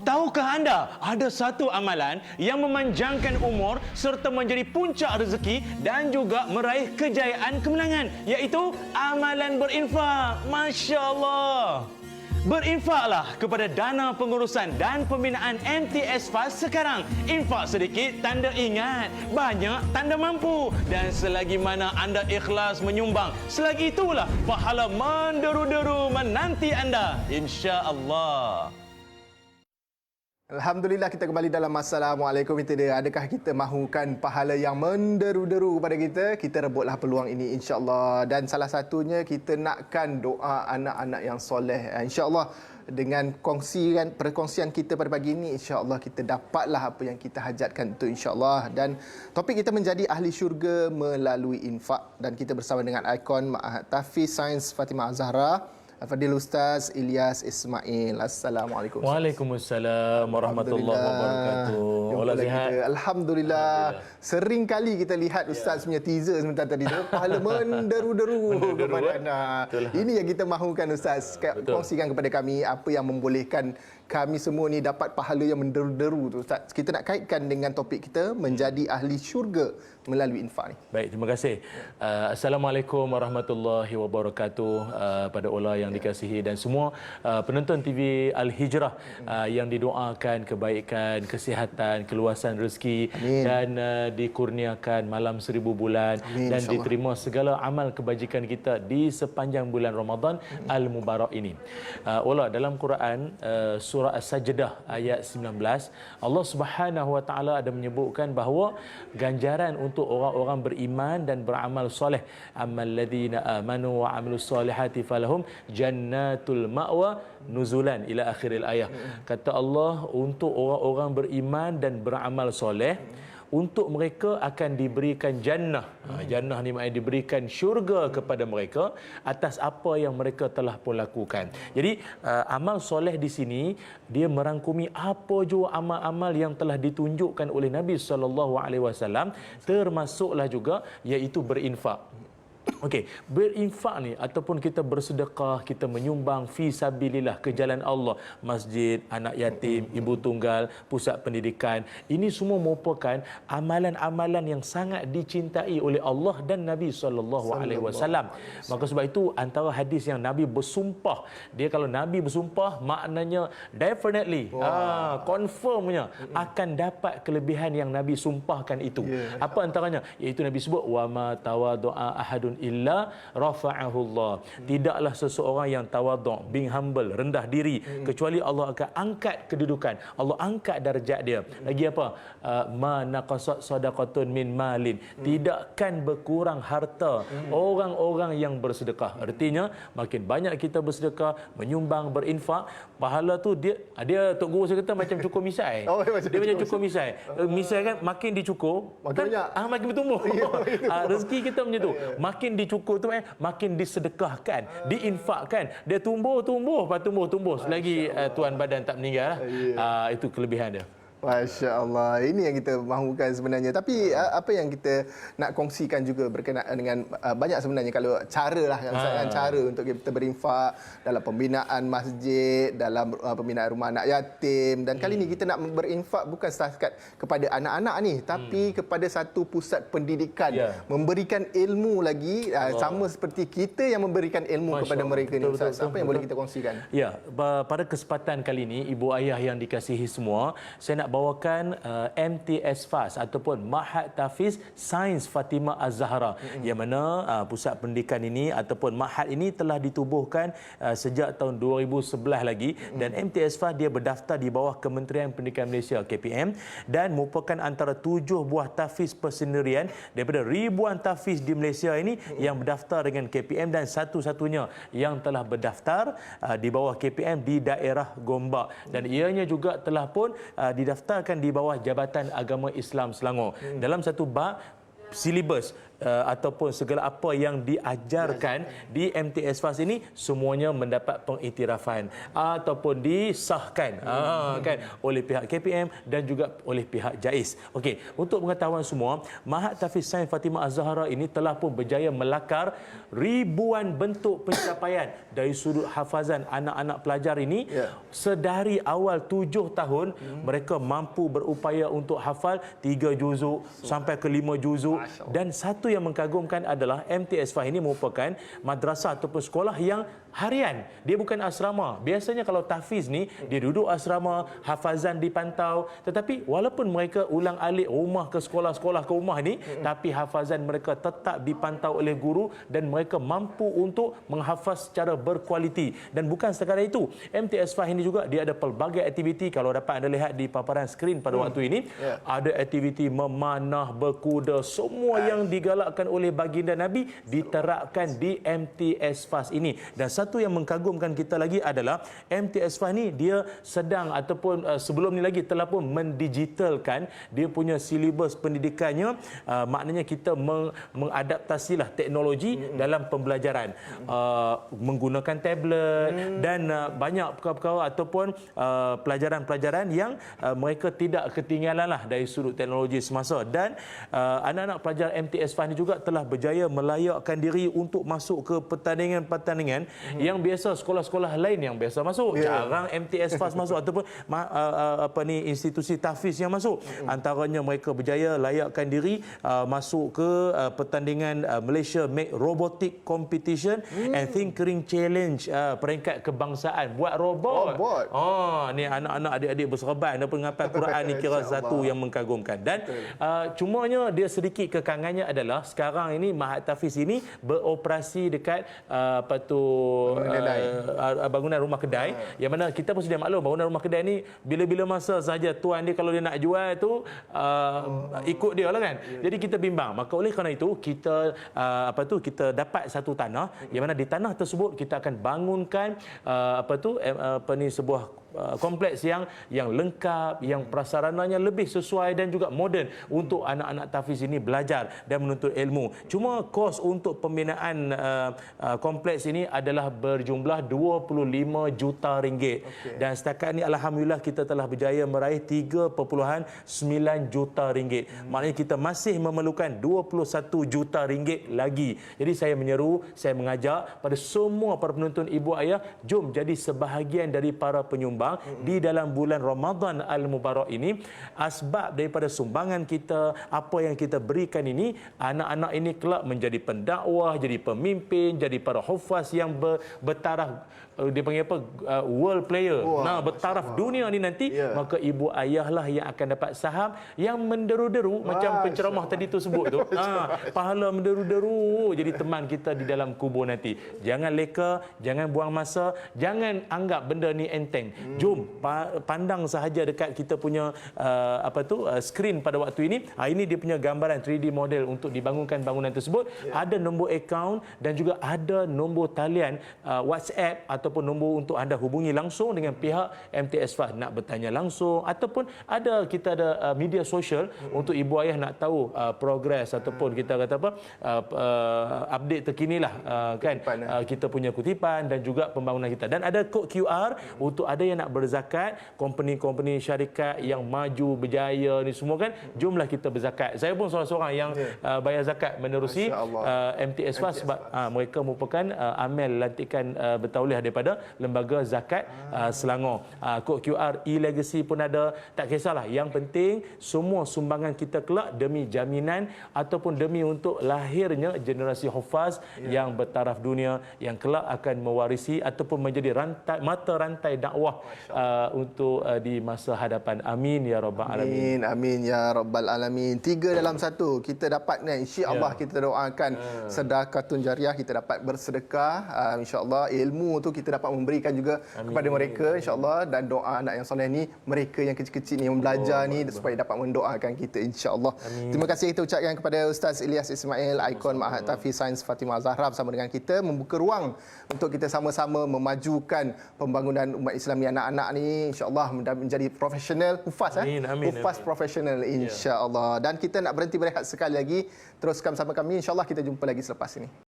Tahukah anda ada satu amalan yang memanjangkan umur serta menjadi puncak rezeki dan juga meraih kejayaan kemenangan iaitu amalan berinfak. Masya Allah. Berinfaklah kepada dana pengurusan dan pembinaan MTS FAST sekarang. Infak sedikit tanda ingat, banyak tanda mampu. Dan selagi mana anda ikhlas menyumbang, selagi itulah pahala menderu-deru menanti anda. Insya Allah. Alhamdulillah kita kembali dalam Assalamualaikum itu dia. Adakah kita mahukan pahala yang menderu-deru kepada kita? Kita rebutlah peluang ini insya-Allah dan salah satunya kita nakkan doa anak-anak yang soleh. Insya-Allah dengan kongsian perkongsian kita pada pagi ini insya-Allah kita dapatlah apa yang kita hajatkan itu insya-Allah dan topik kita menjadi ahli syurga melalui infak dan kita bersama dengan ikon Ma'had Tafiz Sains Fatimah Zahra Fadil Ustaz Ilyas Ismail. Assalamualaikum. Waalaikumsalam warahmatullahi wabarakatuh. Sihat. kita. Alhamdulillah. Sering kali kita lihat Ustaz punya teaser sebentar tadi tu. Pahala menderu-deru kepada eh? Betul lah. Ini yang kita mahukan Ustaz. Betul. Kongsikan kepada kami apa yang membolehkan kami semua ni dapat pahala yang menderu-deru tu Ustaz. Kita nak kaitkan dengan topik kita menjadi ahli syurga melalui infak ni. Baik, terima kasih. Uh, Assalamualaikum warahmatullahi wabarakatuh uh, pada Ola yang dikasihi dan semua uh, penonton TV Al-Hijrah uh, yang didoakan kebaikan, kesihatan, keluasan rezeki Amin. dan uh, dikurniakan malam seribu bulan Amin, dan diterima segala amal kebajikan kita di sepanjang bulan Ramadan Al-Mubarak ini. Uh, Ola dalam Quran uh, surah As-Sajdah ayat 19 Allah Subhanahu wa taala ada menyebutkan bahawa ganjaran untuk orang-orang beriman dan beramal soleh amal ladina amanu wa amilus solihati falahum jannatul ma'wa nuzulan ila akhiril ayat. Kata Allah untuk orang-orang beriman dan beramal soleh untuk mereka akan diberikan jannah. Ha, jannah ni maknanya diberikan syurga kepada mereka atas apa yang mereka telah pun lakukan. Jadi uh, amal soleh di sini dia merangkumi apa jua amal-amal yang telah ditunjukkan oleh Nabi sallallahu alaihi wasallam termasuklah juga iaitu berinfak. Okey, berinfak ni ataupun kita bersedekah, kita menyumbang fi sabilillah ke jalan Allah, masjid, anak yatim, ibu tunggal, pusat pendidikan. Ini semua merupakan amalan-amalan yang sangat dicintai oleh Allah dan Nabi sallallahu alaihi wasallam. Maka sebab itu antara hadis yang Nabi bersumpah, dia kalau Nabi bersumpah maknanya definitely ah confirmnya akan dapat kelebihan yang Nabi sumpahkan itu. Ya, Apa antaranya? Iaitu Nabi sebut wa ma tawaddu'a ahadun illa rafa'ahu Allah. Tidaklah seseorang yang tawaddu' being humble, rendah diri kecuali Allah akan angkat kedudukan. Allah angkat darjat dia. Lagi apa? Uh, ma naqasat sadaqatun min malin. Tidakkan berkurang harta orang-orang yang bersedekah. Artinya makin banyak kita bersedekah, menyumbang, berinfak, pahala tu dia dia Tok Guru saya kata macam cukur misai. Oh, macam dia macam cukur cukur misai. Uh, misai kan makin dicukur, Makin kan, banyak. ah, makin bertumbuh. Ya, makin bertumbuh. Ah, rezeki kita macam tu. Makin dicukur tu eh, makin disedekahkan, diinfakkan. Dia tumbuh, tumbuh, lepas tumbuh, tumbuh. Selagi uh, tuan badan tak meninggal, Ya. uh, itu kelebihan dia. Masya Allah, ini yang kita mahukan sebenarnya. Tapi uh, apa yang kita nak kongsikan juga berkenaan dengan uh, banyak sebenarnya kalau cara lah yang Ha. ha. cara untuk kita berinfak dalam pembinaan masjid, dalam uh, pembinaan rumah anak yatim dan kali Hmm. ini kita nak berinfak bukan setakat kepada anak-anak ni tapi kepada satu pusat pendidikan Hmm. Ya. memberikan ilmu lagi uh, sama seperti kita yang memberikan ilmu Masya kepada Allah. mereka ni Betul, Ustaz. betul, Apa yang boleh kita kongsikan? Ya, pada kesempatan kali ini ibu ayah yang dikasihi semua, saya nak bawakan uh, MTS FAS ataupun Mahat Tafiz Sains Fatimah Az-Zahra mm-hmm. yang mana uh, pusat pendidikan ini ataupun Mahat ini telah ditubuhkan uh, sejak tahun 2011 lagi mm-hmm. dan MTS FAS dia berdaftar di bawah Kementerian Pendidikan Malaysia KPM dan merupakan antara tujuh buah tafiz persendirian daripada ribuan tafiz di Malaysia ini mm-hmm. yang berdaftar dengan KPM dan satu-satunya yang telah berdaftar uh, di bawah KPM di daerah Gombak dan ianya juga telah pun uh, didaftarkan di bawah Jabatan Agama Islam Selangor. Hmm. Dalam satu bab silibus uh, ataupun segala apa yang diajarkan di MTS FAS ini semuanya mendapat pengiktirafan ataupun disahkan. Uh, kan? Oleh pihak KPM dan juga oleh pihak JAIS. Okey, untuk pengetahuan semua, Mahat Tafiz Sains Fatimah Az-Zahra ini telah pun berjaya melakar ribuan bentuk pencapaian dari sudut hafazan anak-anak pelajar ini. Ya. sedari awal tujuh tahun mereka mampu berupaya untuk hafal tiga juzuk sampai ke lima juzuk dan satu yang mengagumkan adalah MTS Fah ini merupakan madrasah ataupun sekolah yang harian. Dia bukan asrama. Biasanya kalau tahfiz ni dia duduk asrama hafazan dipantau. Tetapi walaupun mereka ulang alik rumah ke sekolah-sekolah ke rumah ni tapi hafazan mereka tetap dipantau oleh guru dan mereka mampu untuk menghafaz secara berkualiti. Dan bukan sekadar itu MTS Fah ini juga dia ada pelbagai aktiviti. Kalau dapat anda lihat di paparan skrin pada waktu ini ada aktiviti memanah berkuda semua yang digalakkan oleh baginda Nabi diterapkan di MTS FAS ini. Dan satu yang mengagumkan kita lagi adalah MTS FAS ni dia sedang ataupun uh, sebelum ni lagi telah pun mendigitalkan dia punya silibus pendidikannya uh, maknanya kita meng- mengadaptasilah teknologi dalam pembelajaran. Uh, menggunakan tablet dan uh, banyak perkara-perkara ataupun uh, pelajaran-pelajaran yang uh, mereka tidak ketinggalan lah dari sudut teknologi semasa. Dan uh, anak-anak pelajar MTS FAS ni juga telah berjaya melayakkan diri untuk masuk ke pertandingan-pertandingan yang biasa sekolah-sekolah lain yang biasa masuk Ya. jarang MTS FAS masuk ataupun ma- uh, uh, apa ni institusi tahfiz yang masuk antaranya mereka berjaya layakkan diri uh, masuk ke uh, pertandingan uh, Malaysia Make Robotic Competition and Thinkering Challenge uh, peringkat kebangsaan buat robot. Robot. Oh, ni anak-anak adik-adik berserban dan penghafal Quran ni kira satu yang mengagumkan. Dan uh, cumanya dia sedikit kekangannya adalah sekarang ini Mahat Tafiz ini beroperasi dekat uh, apa tu. Uh, uh, bangunan rumah kedai. Yang mana kita pun sudah maklum bangunan rumah kedai ni bila-bila masa saja tuan dia kalau dia nak jual tu uh, ikut dia lah kan. Jadi kita bimbang. Maka oleh kerana itu kita uh, apa tu kita dapat satu tanah. Yang mana di tanah tersebut kita akan bangunkan uh, apa tu eh, apa ni sebuah uh, kompleks yang yang lengkap, yang prasarananya lebih sesuai dan juga moden untuk anak-anak tahfiz ini belajar dan menuntut ilmu. Cuma kos untuk pembinaan uh, uh, kompleks ini adalah berjumlah 25 juta ringgit. Okey. Dan setakat ini alhamdulillah kita telah berjaya meraih 3.9 juta ringgit. Maknanya kita masih memerlukan 21 juta ringgit lagi. Jadi saya menyeru, saya mengajak pada semua para penonton ibu ayah, jom jadi sebahagian dari para penyumbang di dalam bulan Ramadan Al-Mubarak ini. Asbab daripada sumbangan kita, apa yang kita berikan ini, anak-anak ini kelak menjadi pendakwah, jadi pemimpin, jadi para hufaz yang ber, bertaraf uh, dia panggil apa uh, world player. Wah, nah, bertaraf dunia ni nanti Ya. maka ibu ayahlah yang akan dapat saham yang menderu-deru macam penceramah tadi tu sebut tu. ha, pahala menderu-deru jadi teman kita di dalam kubur nanti. Jangan leka, jangan buang masa, jangan anggap benda ni enteng. Hmm. Jom pa- pandang sahaja dekat kita punya uh, apa tu uh, skrin pada waktu ini. Ha, ini dia punya gambaran 3D model untuk dibangunkan bangunan tersebut. Ya. Ada nombor akaun dan juga ada nombor talian uh, WhatsApp ataupun nombor untuk anda hubungi langsung dengan pihak MTS FAS nak bertanya langsung ataupun ada kita ada uh, media sosial untuk ibu ayah nak tahu uh, progres ataupun kita kata apa uh, uh, update terkini lah uh, kan? Kutipan, eh. uh, kita punya kutipan dan juga pembangunan kita. Dan ada kod QR untuk ada yang nak berzakat company-company syarikat yang maju berjaya ni semua kan? Jomlah kita berzakat. Saya pun seorang-seorang yang Ya. uh, bayar zakat menerusi uh, MTS FAS sebab uh, mereka merupakan uh, amil lantikan uh, bertauliah daripada lembaga zakat uh, Selangor. Uh, kod QR e-legacy pun ada. Tak kisahlah. Yang penting semua sumbangan kita kelak demi jaminan ataupun demi untuk lahirnya generasi hufaz Ya. yang bertaraf dunia yang kelak akan mewarisi ataupun menjadi rantai mata rantai dakwah uh, untuk uh, di masa hadapan. Amin ya rabbal alamin. Amin, amin ya rabbal alamin. Tiga dalam satu kita dapat ni insya-Allah Ya. kita doakan sedekah jariah kita dapat bersedekah uh, insya-Allah ilmu tu kita kita dapat memberikan juga Amin. kepada mereka insya-Allah dan doa anak yang soleh ni mereka yang kecil-kecil ni yang belajar oh, ni supaya dapat mendoakan kita insya-Allah. Terima kasih kita ucapkan kepada Ustaz Ilyas Ismail ikon Mahat Tafiz Sains Fatimah Zahra bersama dengan kita membuka ruang untuk kita sama-sama memajukan pembangunan umat Islam ni anak-anak ni insya-Allah menjadi profesional hufaz eh. Hufaz profesional insya-Allah. Dan kita nak berhenti berehat sekali lagi. Teruskan bersama kami insya-Allah kita jumpa lagi selepas ini.